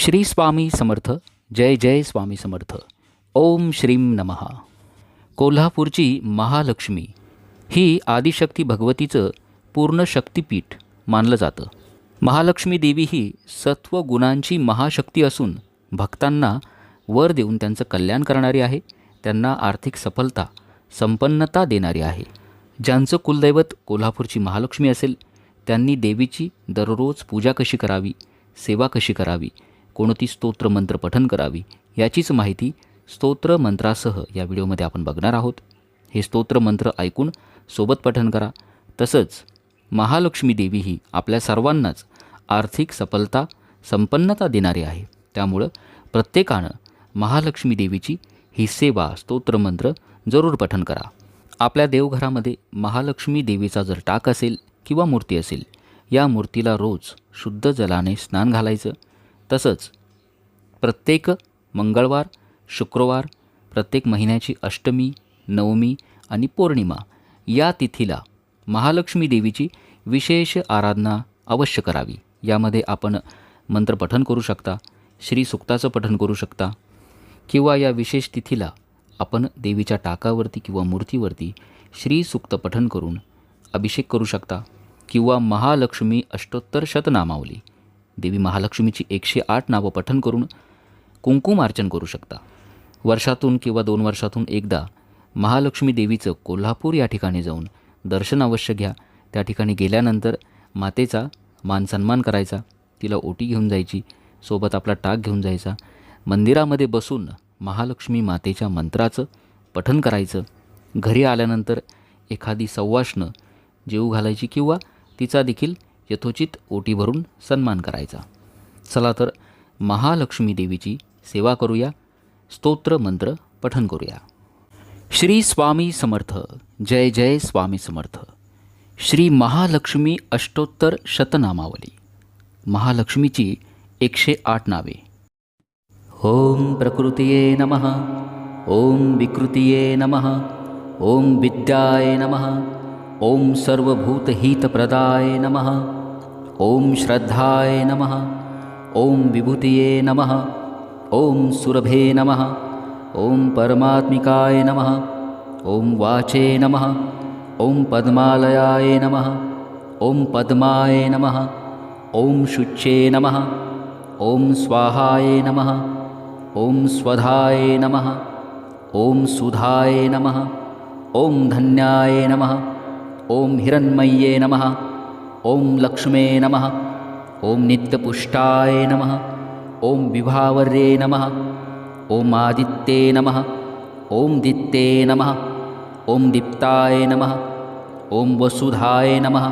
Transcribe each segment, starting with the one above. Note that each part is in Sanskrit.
श्री स्वामी समर्थ जय जय स्वामी समर्थ. ओम श्रीम नमः. कोल्हापूरची महालक्ष्मी ही आदिशक्ती भगवतीचं पूर्ण शक्तिपीठ मानलं जातं. महालक्ष्मी देवी ही सत्व गुणांची महाशक्ती असून भक्तांना वर देऊन त्यांचं कल्याण करणारी आहे त्यांना आर्थिक सफलता संपन्नता देणारी आहे. ज्यांचं कुलदैवत कोल्हापूरची महालक्ष्मी असेल त्यांनी देवीची दररोज पूजा कशी करावी सेवा कशी करावी कोणती स्तोत्र मंत्र पठन करावी याचीच माहिती स्तोत्र मंत्रासह या व्हिडिओमध्ये आपण बघणार आहोत. हे स्तोत्र मंत्र ऐकून सोबत पठन करा. तसंच महालक्ष्मी देवी ही आपल्या सर्वांनाच आर्थिक सफलता संपन्नता देणारी आहे. त्यामुळं प्रत्येकानं महालक्ष्मी देवीची ही सेवा स्तोत्रमंत्र जरूर पठन करा. आपल्या देवघरामध्ये महालक्ष्मी देवीचा जर टाक असेल किंवा मूर्ती असेल या मूर्तीला रोज शुद्ध जलाने स्नान घालायचं. तसंच प्रत्येक मंगळवार शुक्रवार प्रत्येक महिन्याची अष्टमी नवमी आणि पौर्णिमा या तिथीला महालक्ष्मी देवीची विशेष आराधना अवश्य करावी. यामध्ये आपण मंत्रपठन करू शकता श्री सुक्ताचं पठन करू शकता किंवा या विशेष तिथीला आपण देवीच्या टाकावरती किंवा मूर्तीवरती श्री सुक्त पठन करून अभिषेक करू शकता किंवा महालक्ष्मी अष्टोत्तर शतनामावली देवी महालक्ष्मीची एकशे आठ नावं पठन करून कुंकुमार्चन करू शकता. वर्षातून किंवा दोन वर्षातून एकदा महालक्ष्मी देवीचं कोल्हापूर या ठिकाणी जाऊन दर्शन अवश्य घ्या. त्या ठिकाणी गेल्यानंतर मातेचा मानसन्मान करायचा तिला ओटी घेऊन जायची सोबत आपला टाक घेऊन जायचा. मंदिरामध्ये बसून महालक्ष्मी मातेच्या मंत्राचं पठन करायचं. घरी आल्यानंतर एखादी सव्वाशनं जेऊ घालायची किंवा तिचा देखील यथोचित ओटी भरून सन्मान करायचा. चला तर महालक्ष्मी देवीची सेवा करूया. स्तोत्र मंत्र पठन करूया. श्री स्वामी समर्थ जय जय स्वामी समर्थ. श्री महालक्ष्मी अष्टोत्तर शतनामावली. महालक्ष्मीची एकशे आठ नावे. ओम प्रकृतीये नमः ओम विकृतीये नमः ओम विद्याय नमः ओम सर्वभूतहितप्रदाय नमः. ओम श्रद्धाय नमः ओम विभूतये नमः ओम सुरभे नमः ओम परमात्मिकाय नमः ओम वाचे नमः ओम पद्मालयाय नमः ओम पद्माय नमः ओम शुच्ये नमः ओम स्वाहाय नमः ओम स्वधाय नमः ओम सुधाय नमः ओम धन्याय नमः ओम हिरण्मय्ये नमः ओम लक्ष्मे नमः ओम नित्यपुष्टाय नमः ओम विभावर्ये नमः ओम आदित्ये नमः ओम दित्ते नमः ओम दीप्ताय नमः ओम वसुधाय नमः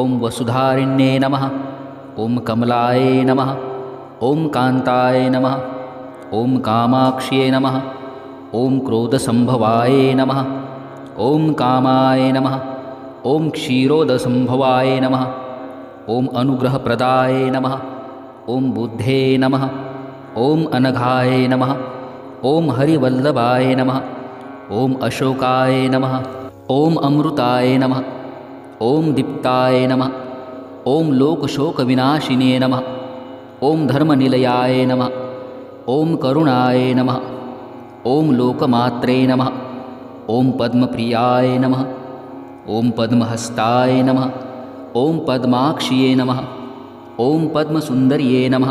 ओम वसुधारिण्ये नमः ओम कमलाय नमः ओम कान्ताय नमः ओम कामाक्ष्ये नमः ओम क्रोधसम्भवाय नमः ओम कामाय नमः ओम क्षीरोदसम्भवाय नमः ओम अनुग्रहप्रदाय नमः ओम बुद्धे नमः ओम अनघाय नमः ओम हरिवल्लभाय नमः ओम अशोकाय नमः ओम अमृताय नमः ओम दीप्ताय नमः ओम लोकशोकविनाशिने नमः ओम धर्मनिलयाय नमः ओम करुणाय नमः ओम लोकमात्रे नमः ओम पद्मप्रियाय नमः ओम पद्महस्ताय नमः ओम पद्माक्ष्ये नमः ओम पद्मसुन्दर्ये नमः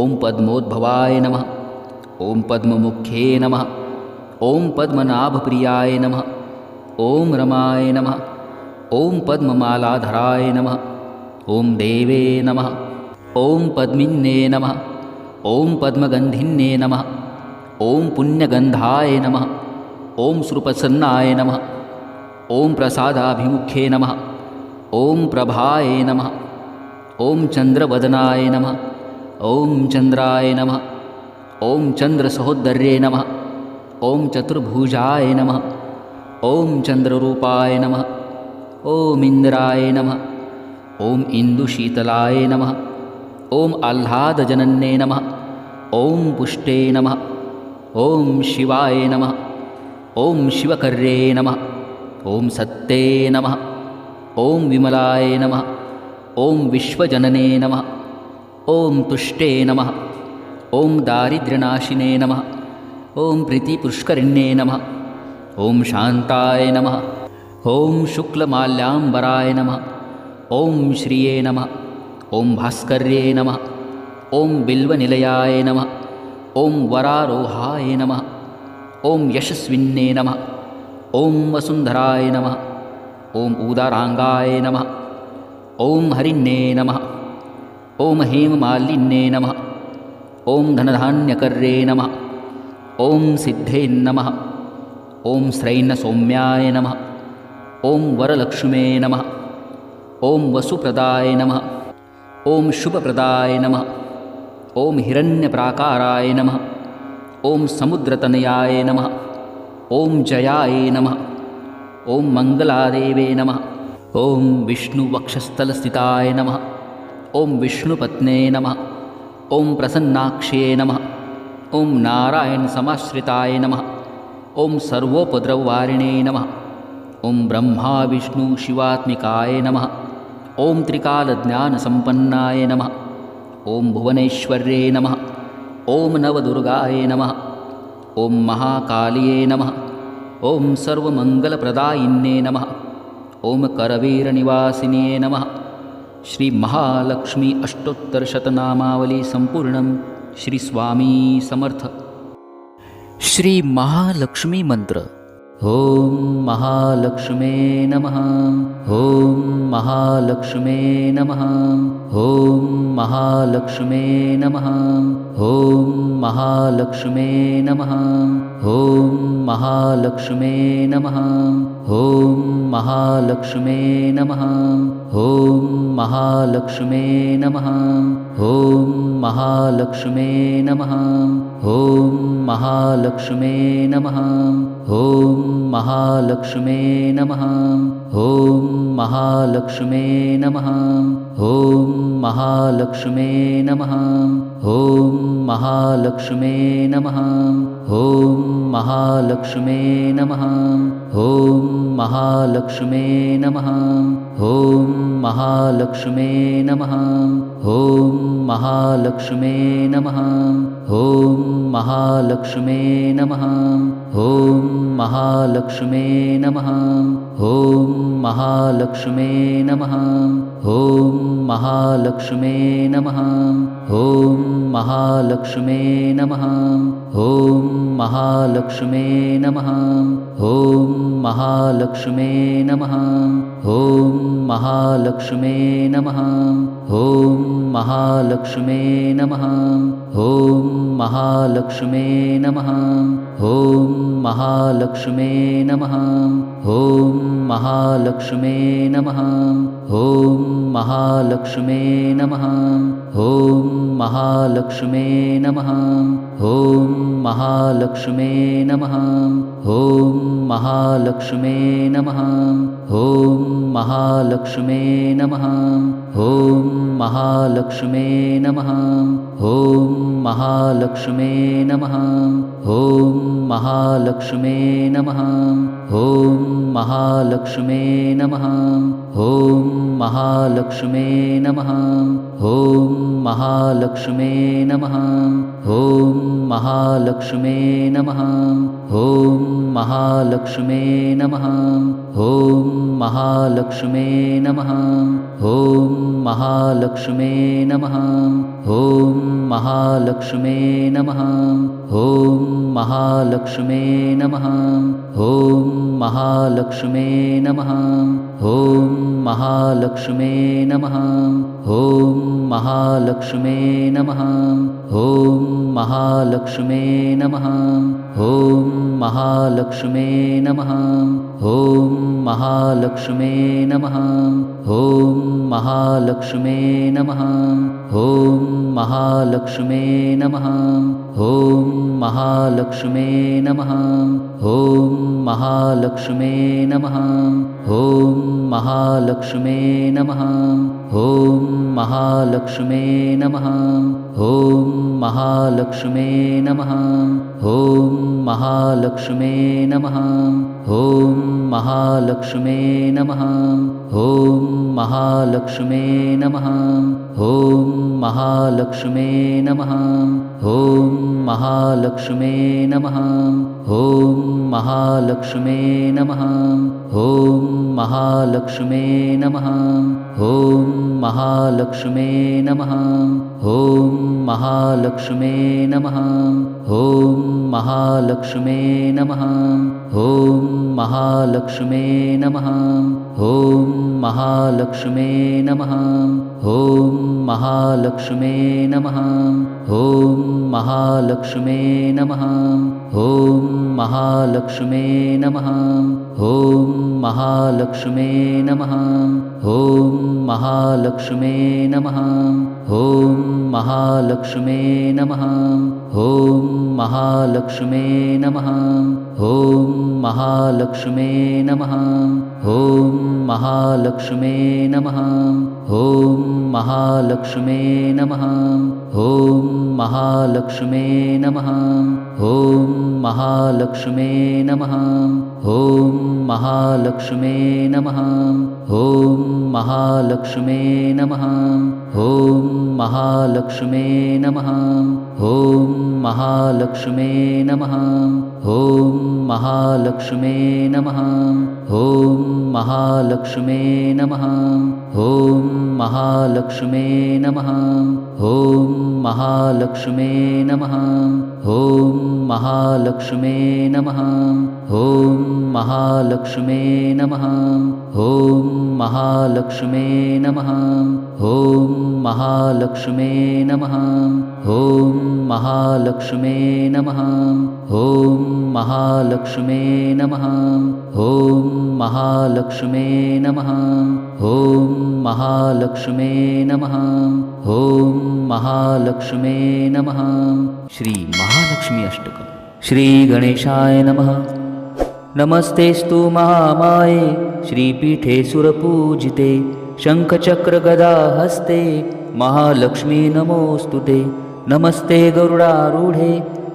ओम पद्मोद्भवाय नमः ओम पद्ममुख्ये नमः ओम पद्मनाभप्रियाय नमः ओम रमाय नमः ओम पद्ममालाधराय नमः ओम देवे नमः ओम पद्मिन्ये नमः ओम पद्मगन्धिन्ये नमः ओम पुण्यगन्धाय नमः ओम श्रुप्रसन्नाय नमः ओम प्रसादाभिमुख्ये नमः ओम प्रभाय नमः ओम चन्द्रवदनाय नमः ओम चन्द्राय नमः ओम चन्द्रसहोदर्ये नमः ओम चतुर्भुजाय नमः ओम चन्द्ररूपाय नमः ओम इन्द्राय नमः ओम इन्दुशीतलाय नमः ओम आह्लादजनन्ये नमः ओम पुष्टे नमः ओम शिवाय नमः ओम शिवकर्ये नमः ओम सत्ते नमः ओम विमलाय नमः ओम विश्वजनने नमः ॐ तुष्टे नमः ॐ दारिद्र्यनाशिने नमः ॐ प्रीतिपुष्करिण्ये नमः ॐ शान्ताय नमः ॐ शुक्लमाल्याम्बराय नमः ॐ श्रिये नमः ॐ भास्कर्ये नमः ॐ बिल्वनिलयाय नमः ॐ वरारोहाय नमः ॐ यशस्विन्ये नमः ॐ वसुन्धराय नमः ॐ उदाराङ्गाय नमः ॐ हरिण्ये नमः ॐ हेममालिन्ये नमः ॐ धनधान्यकर्ये नमः ॐ सिद्धेन्नमः ॐ श्रैन्नसौम्याय नमः ॐ वरलक्ष्मे नमः ॐ वसुप्रदाय नमः ॐ शुभप्रदाय नमः ॐ हिरण्यप्राकाराय नमः ॐ समुद्रतनयाय नमः ॐ जयाय नमः ॐ मङ्गलादेवे नमः ॐ विष्णुवक्षस्थलस्थिताय नमः ॐ विष्णुपत्ने नमः ॐ प्रसन्नाक्ष्ये नमः ॐ नारायणसमाश्रिताय नमः ॐ सर्वोपद्रववारिणे नमः ॐ ब्रह्माविष्णुशिवात्मिकाय नमः ॐ त्रिकालज्ञानसम्पन्नाय नमः ॐ भुवनेश्वर्ये नमः ॐ नवदुर्गाय नमः ॐ महाकाल्ये नमः। ॐ सर्वमङ्गलप्रदायिन्ये नमः। ॐ करवीरनिवासिन्ये नमः। श्रीमहालक्ष्मी अष्टोत्तरशतनामावली सम्पूर्णं श्रीस्वामी समर्थ। श्रीमहालक्ष्मी मंत्र ॐ महालक्ष्मे नमः। ॐ महालक्ष्मे नमः। ॐ महालक्ष्मे नमः। ॐ महालक्ष्मे नमः। ॐ महालक्ष्मे नमः। ॐ महालक्ष्मे नमः। ॐ महालक्ष्मे नमः। ॐ महालक्ष्मे नमः। ॐ महालक्ष्मे नमः। ॐ महालक्ष्मे नमः। ॐ महालक्ष्मे नमः। ॐ महालक्ष्मे नमः। ॐ महालक्ष्मे नमः। ॐ महालक्ष्मे नमः। ॐ महालक्ष्मे नमः। ॐ महालक्ष्मे नमः। ॐ महालक्ष्मे नमः। ॐ महालक्ष्मे नमः ॐ महालक्ष्मे नमः। ॐ महालक्ष्मे नमः। ॐ महालक्ष्मे नमः। ॐ महालक्ष्मे नमः। ॐ महालक्ष्मे नमः। ॐ महालक्ष्मे नमः। ॐ महालक्ष्मे नमः। ॐ महालक्ष्मे नमः। ॐ महालक्ष्मे नमः। ॐ महालक्ष्मे नमः। ॐ महालक्ष्मे नमः। ॐ महालक्ष्मे नमः। ॐ महालक्ष्मे नमः। ॐ महालक्ष्मे नमः। ॐ महालक्ष्मे नमः। ॐ महालक्ष्मे नमः। ॐ महालक्ष्मे नमः। ॐ महालक्ष्मे नमः। ॐ महालक्ष्मे नमः। ॐ महालक्ष्मे नमः। ॐ महालक्ष्मे नमः। ॐ महालक्ष्मे नमः। ॐ महालक्ष्मे नमः। ॐ महालक्ष्मे नमः। ॐ महालक्ष्मे नमः। ॐ महालक्ष्मे नमः। ॐ महालक्ष्मे नमः। ॐ महालक्ष्मे महालक्ष्मे नमः ॐ महालक्ष्मे नमः। ॐ महालक्ष्मे नमः। ॐ महालक्ष्मे नमः। ॐ महालक्ष्मे नमः। ॐ महालक्ष्मे नमः। ॐ महालक्ष्मे नमः। ॐ महालक्ष्मे नमः। ॐ महालक्ष्मे नमः। ॐ महालक्ष्मे नमः। ॐ महालक्ष्मे नमः। ॐ महालक्ष्मे नमः। ॐ महालक्ष्मे नमः। ॐ महालक्ष्मे नमः। ॐ महालक्ष्मे नमः। ॐ महालक्ष्मे नमः। ॐ महालक्ष्मे नमः। ॐ महालक्ष्मे नमः। ॐ महालक्ष्मे नमः। ॐ महालक्ष्मे नमः। ॐ महालक्ष्मे नमः। ॐ महालक्ष्मे नमः। ॐ महालक्ष्मे नमः। ॐ महालक्ष्मे नमः। ॐ महालक्ष्मे नमः। ॐ महालक्ष्मे नमः। ॐ महालक्ष्मे नमः। ॐ महालक्ष्मे नमः। ॐ महालक्ष्मे नमः। ॐ महालक्ष्मे नमः। ॐ महालक्ष्मे नमः। ॐ महालक्ष्मे नमः। ॐ महालक्ष्मे नमः ॐ महालक्ष्मे नमः। ॐ महालक्ष्मे नमः। ॐ महालक्ष्मे नमः। ॐ महालक्ष्मे नमः। ॐ महालक्ष्मे नमः। ॐ महालक्ष्मे नमः। ॐ महालक्ष्मे नमः। ॐ महालक्ष्मे नमः। ॐ महालक्ष्मे नमः। ॐ महालक्ष्मे नमः। ॐ महालक्ष्मे नमः। ॐ महालक्ष्मे नमः। ॐ महालक्ष्मे नमः। ॐ महालक्ष्मे नमः। ॐ महालक्ष्मे नमः। ॐ महालक्ष्मे नमः। ॐ महालक्ष्मे नमः। ॐ महालक्ष्मे नमः। ॐ महालक्ष्मे नमः। ॐ महालक्ष्मे नमः। ॐ महालक्ष्मे नमः। श्री महालक्ष्मी अष्टकम्। श्रीगणेशाय नमः नमस्तेस्तु महामाये श्रीपीठे सुरपूजिते शङ्खचक्रगदाहस्ते महालक्ष्मी नमोऽस्तु ते। नमस्ते गरुडारूढे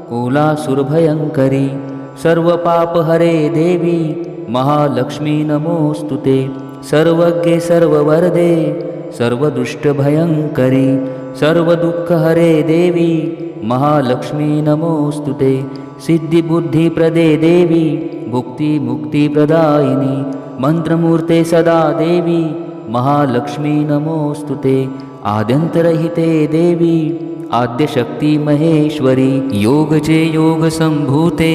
कोलासुरभयङ्करी सर्वपापहरे देवी महालक्ष्मी नमोऽस्तु ते। सर्वज्ञे सर्ववरदे सर्वदुष्टभयङ्करी सर्वदुःखहरे देवी महालक्ष्मी नमोऽस्तु ते। सिद्धिबुद्धिप्रदे देवी भुक्तिमुक्तिप्रदायिनी मन्त्रमूर्ते सदा देवी। महालक्ष्मी नमोऽस्तु ते। आद्यन्तरहिते देवी। आद्यशक्तिमहेश्वरी योगजे योगसम्भूते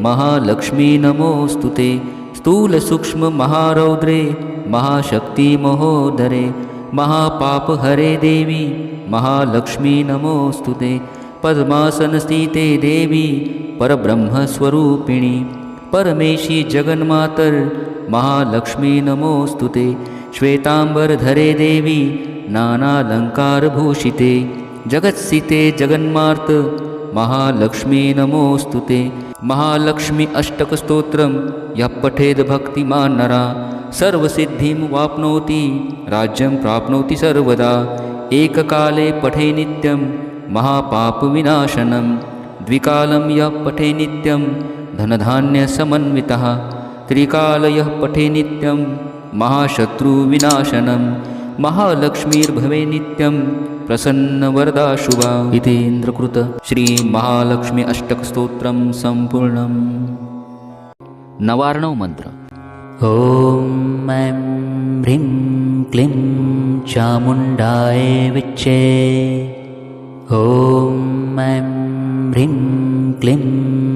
महालक्ष्मी नमोऽस्तु ते। स्थूलसूक्ष्ममहारौद्रे महाशक्तिमहोदरे महापापहरे देवी। महालक्ष्मी नमोऽस्तु ते। पद्मासनस्थिते देवी। परब्रह्मस्वरूपिणी परमेशी जगन्मातर् महालक्ष्मी नमोऽस्तु ते। श्वेताम्बरधरे देवी नानालङ्कारभूषिते। जगत्सिते जगन्मार्त महालक्ष्मी नमोऽस्तु ते। महालक्ष्मी अष्टकस्तोत्रं यः पठेद् भक्तिमान् नरा। सर्वसिद्धिं वाप्नोति राज्यं प्राप्नोति सर्वदा। एककाले पठे नित्यं महापापविनाशनं। द्विकालं यः पठे नित्यं धनधान्यसमन्वितः त्रिकालयः पठे नित्यं महाशत्रुविनाशनं महालक्ष्मीर्भवे नित्यं प्रसन्नवरदा शुभा इति इन्द्रकृत श्रीमहालक्ष्मी अष्टकस्तोत्रं सम्पूर्णम्। नवार्णव मन्त्र। ॐ ऐं ह्रीं क्लीं चामुण्डाय विच्चे ॐ ऐं ह्रीं क्लीं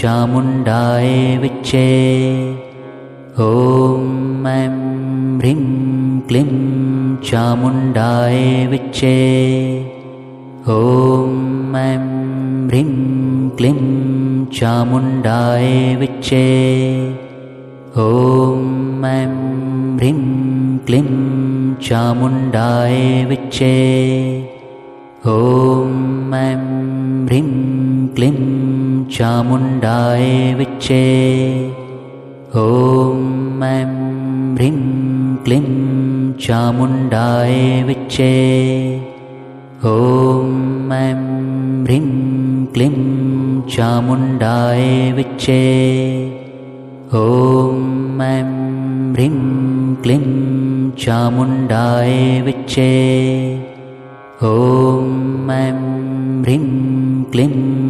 चामुण्डाय विच्चे। ॐ ऐं ह्रीं क्लीं चामुण्डाय विच्चे। ॐ ऐं ह्रीं क्लीं चामुण्डाय विच्चे। ॐ ऐं ह्रीं क्लीं चामुण्डाय विच्चे। ॐ ऐं ह्रीं क्लीं चामुण्डाय विच्चे। ॐ ऐं ह्रीं क्लीं चामुण्डाय विच्चे। ॐ ऐं ह्रीं क्लीं चामुण्डाय विच्चे। ॐ ऐं ह्रीं क्लीं चामुण्डाय विच्चे। ॐ ऐं ह्रीं क्लीं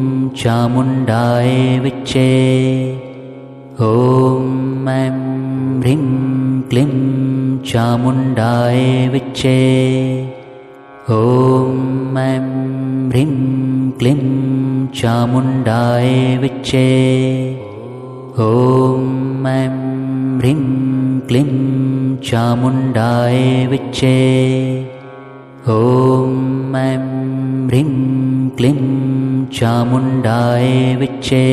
चामुण्डाय विच्चे ॐ ऐं ह्रीं क्लीं चामुण्डाय विच्चे ॐ ऐं ह्रीं क्लीं चामुण्डाय विच्चे ॐ ऐं ह्रीं क्लीं चामुण्डाय विच्चे ॐ ऐं ह्रीं क्लीं चामुण्डाय विच्चे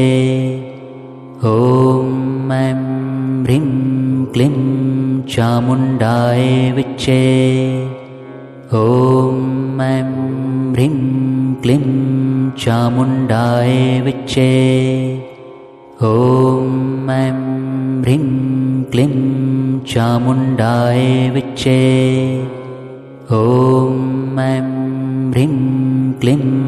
ॐ ऐं ह्रीं क्लीं चामुण्डाय विच्चे ॐ ऐं ह्रीं क्लीं चामुण्डाय विच्चे ॐ ऐं ह्रीं क्लीं चामुण्डाय विच्चे ॐ ऐं ह्रीं क्लीं